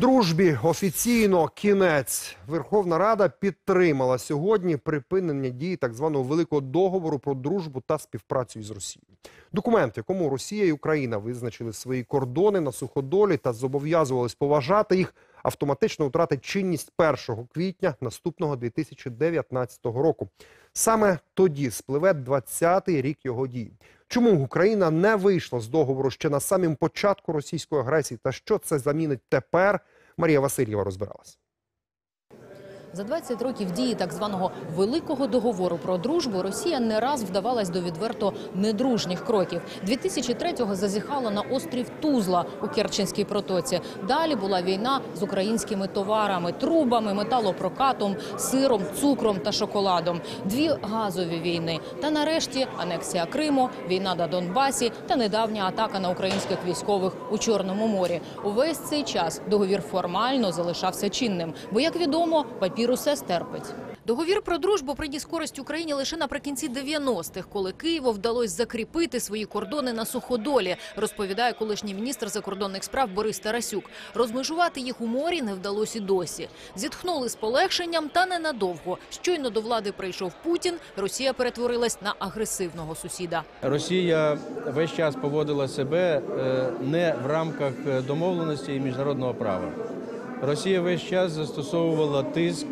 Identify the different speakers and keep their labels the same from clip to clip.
Speaker 1: Дружбі офіційно кінець. Верховна Рада підтримала сьогодні припинення дії так званого великого договору про дружбу та співпрацю із Росією. Документ, в якому Росія і Україна визначили свої кордони на суходолі та зобов'язувались поважати їх, автоматично втратить чинність 1 квітня наступного 2019 року. Саме тоді спливе 20-й рік його дії. Чому Україна не вийшла з договору ще на самім початку російської агресії та що це замінить тепер? Марія Васильєва розбиралась.
Speaker 2: За 20 років дії так званого великого договору про дружбу Росія не раз вдавалась до відверто недружніх кроків. 2003-го зазіхала на острів Тузла у Керченській протоці. Далі була війна з українськими товарами, трубами, металопрокатом, сиром, цукром та шоколадом. Дві газові війни. Та нарешті анексія Криму, війна на Донбасі та недавня атака на українських військових у Чорному морі. Увесь цей час договір формально залишався чинним, бо як відомо, папір усе стерпить. Договір про дружбу приніс користь Україні лише наприкінці 90-х, коли Києву вдалося закріпити свої кордони на суходолі, розповідає колишній міністр закордонних справ Борис Тарасюк. Розмежувати їх у морі не вдалося і досі. Зітхнули з полегшенням та ненадовго. Щойно до влади прийшов Путін. Росія перетворилась на агресивного сусіда.
Speaker 3: Росія весь час поводила себе е, не в рамках е, домовленості і міжнародного права. Росія весь час застосовувала тиск,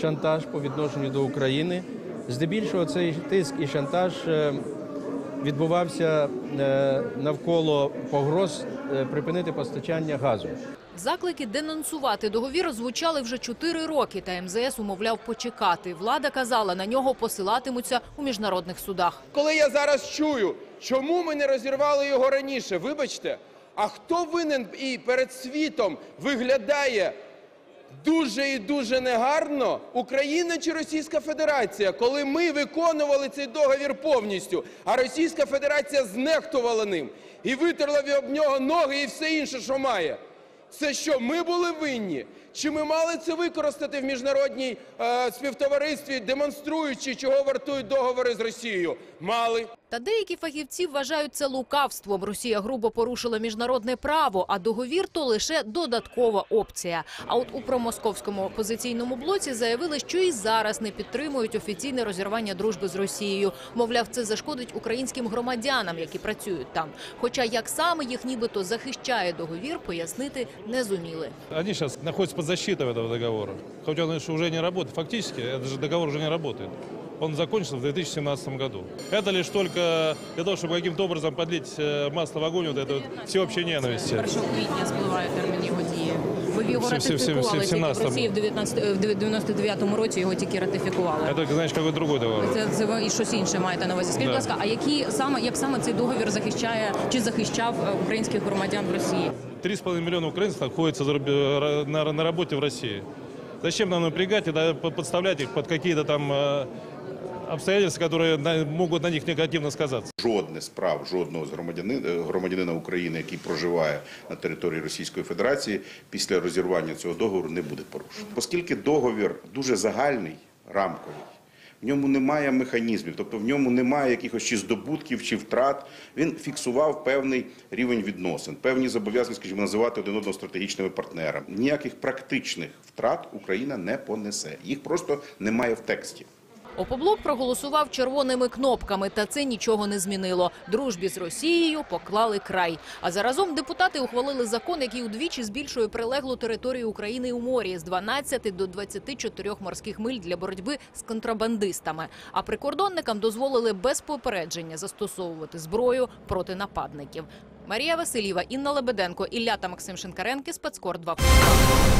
Speaker 3: шантаж по відношенню до України. Здебільшого цей тиск і шантаж е, відбувався е, навколо погроз е, припинити постачання газу.
Speaker 2: Заклики денонсувати договір звучали вже чотири роки. Та МЗС умовляв почекати. Влада казала, на нього посилатимуться у міжнародних судах.
Speaker 4: Коли я зараз чую, чому ми не розірвали його раніше, вибачте, а хто винен і перед світом виглядає дуже і дуже негарно, Україна чи Російська Федерація, коли ми виконували цей договір повністю, а Російська Федерація знехтувала ним і витерла об нього ноги і все інше, що має. Це що, ми були винні? Чи ми мали це використати в міжнародній е, співтоваристві, демонструючи, чого вартують договори з Росією? Мали.
Speaker 2: Та деякі фахівці вважають це лукавством. Росія грубо порушила міжнародне право, а договір то лише додаткова опція. А от у промосковському опозиційному блоці заявили, що і зараз не підтримують офіційне розірвання дружби з Росією. Мовляв, це зашкодить українським громадянам, які працюють там. Хоча як саме їх нібито захищає договір, пояснити не зуміли.
Speaker 5: Они сейчас находятся под защитой этого договора. Хотя он еще уже не этот же договор уже не работает Он закончился в 2017 году. Это лишь только для того, чтобы каким-то образом подлить э, масло в огонь вот этой вот всеобщей ненависти.
Speaker 2: 1 квітня спливає термін його дії. Ви б його
Speaker 5: Всі- всі- всі-
Speaker 2: ратифікували
Speaker 5: всі-
Speaker 2: тільки в
Speaker 5: 17-му.
Speaker 2: Росії в 19 в 99-му році його тільки ратифікували.
Speaker 5: Это, знаешь, какой другой договор.
Speaker 2: Це, це ви і щось інше маєте на увазі. Скажіть, будь
Speaker 5: Да.
Speaker 2: ласка, а які саме як саме цей договір захищає чи захищав е, українських громадян в Росії?
Speaker 5: 3,5 миллиона украинцев находятся за рубе- ра- на, на работе в России. Зачем нам напрягать и да, под- подставлять их под какие-то там э, обстоятельства, которые на- могут на них негативно сказаться?
Speaker 6: Жодне з прав жодного з громадянина, громадянина України, який проживає на території Російської Федерації, після розірвання цього договору не буде порушено. Оскільки договір дуже загальний, рамковий, в ньому немає механізмів, тобто в ньому немає якихось чи здобутків, чи втрат. Він фіксував певний рівень відносин, певні зобов'язання, скажімо, називати один одного стратегічними партнерами. Ніяких практичних втрат Україна не понесе. Їх просто немає в тексті.
Speaker 2: Опоблок проголосував червоними кнопками, та це нічого не змінило. Дружбі з Росією поклали край. А заразом депутати ухвалили закон, який удвічі збільшує прилеглу територію України у морі з 12 до 24 морських миль для боротьби з контрабандистами. А прикордонникам дозволили без попередження застосовувати зброю проти нападників. Марія Васильєва, Інна Лебеденко, Ілля та Максим Шинкаренки, Спецкор 2+,2.